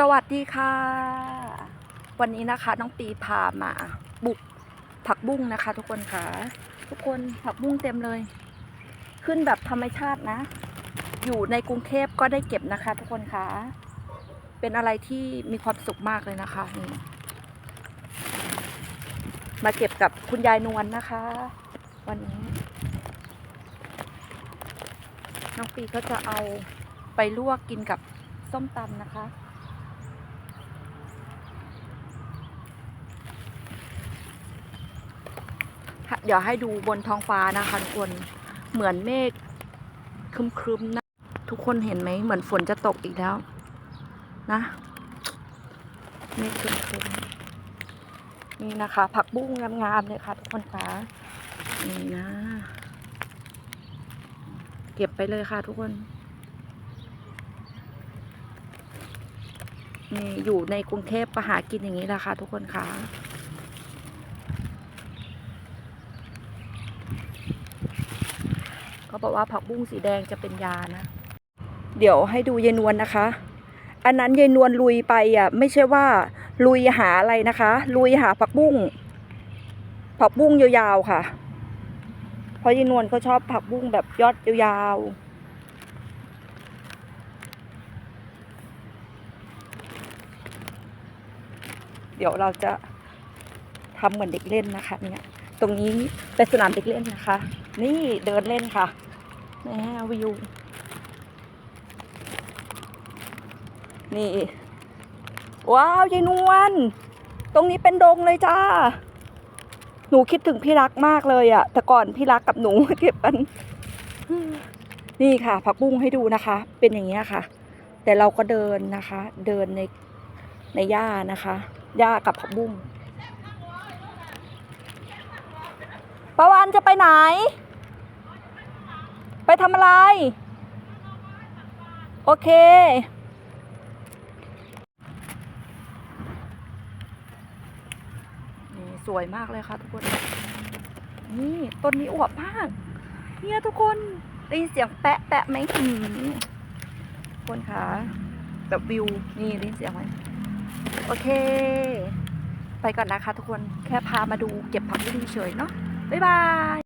สวัสดีค่ะ วันนี้นะคะน้องปีพามาบุกผักบุ้งนะคะ ทุกคนค่ะ ทุกคนผักบุ้งเต็มเลย ขึ้นแบบธรรมชาตินะ อยู่ในกรุงเทพก็ได้เก็บนะคะ ทุกคนค่ะ เป็นอะไรที่มีความสุขมากเลยนะคะนี่มาเก็บกับคุณยายนวลนะคะ วันนี้ น้องปีก็จะเอาไปลวกกินกับส้มตำนะคะ เดี๋ยวให้ดูบนท้องฟ้านะคะทุกคนเหมือนเมฆครึมๆนะทุกคนเห็นไหมเหมือนฝนจะตกอีกแล้ว นะเมฆครึมๆนี่นะคะ ผักบุ้งงามๆเลยค่ะทุกคนคะนี่นะ เก็บไปเลยค่ะทุกคนนี่อยู่ในกรุงเทพก็หากินอย่างนี้แหละค่ะทุกคนค่ะ เขาบอกว่าผักบุ้งสีแดงจะเป็นยานะ เดี๋ยวให้ดูยายนวลนะคะ อันนั้นยายนวลลุยไปอะไม่ใช่ว่า ลุยหาอะไรนะคะ ลุยหาผักบุ้งผักบุ้งยาวๆค่ะ เพราะยายนวลเขาชอบผักบุ้งแบบยอดยาวๆเดี๋ยวเราจะทำเหมือนเด็กเล่นนะคะเนี่ย รงนี้เป็นสนามเด็กเล่นนะคะ นี่เดินเล่นค่ะนี่วิว นี่ ว้าวยายนวลตรงนี้เป็นดงเลยจ้า หนูคิดถึงพี่รักมากเลยอะแต่ก่อนพี่รักกับหนูเก็บกันนี่ค่ะผักบุ้งให้ดูนะคะ เป็นอย่างเงี้ค่ะ แต่เราก็เดินนะคะ เดินในในหญ้านะคะหญ้ากับผักบุ้ง ประวันจะไปไหน ไปทำอะไร โอเค นี่สวยมากเลยค่ะทุกคน นี่ต้นนี้อวบมาก เนี่ยทุกคนได้ยินเสียงแปะแปะไหมคนคะแบบวิว นี่ได้ยินเสียงไหมโอเค ไปก่อนนะคะทุกคน แค่พามาดูเก็บผักบุ้งเฉยเนาะ บ๊ายบาย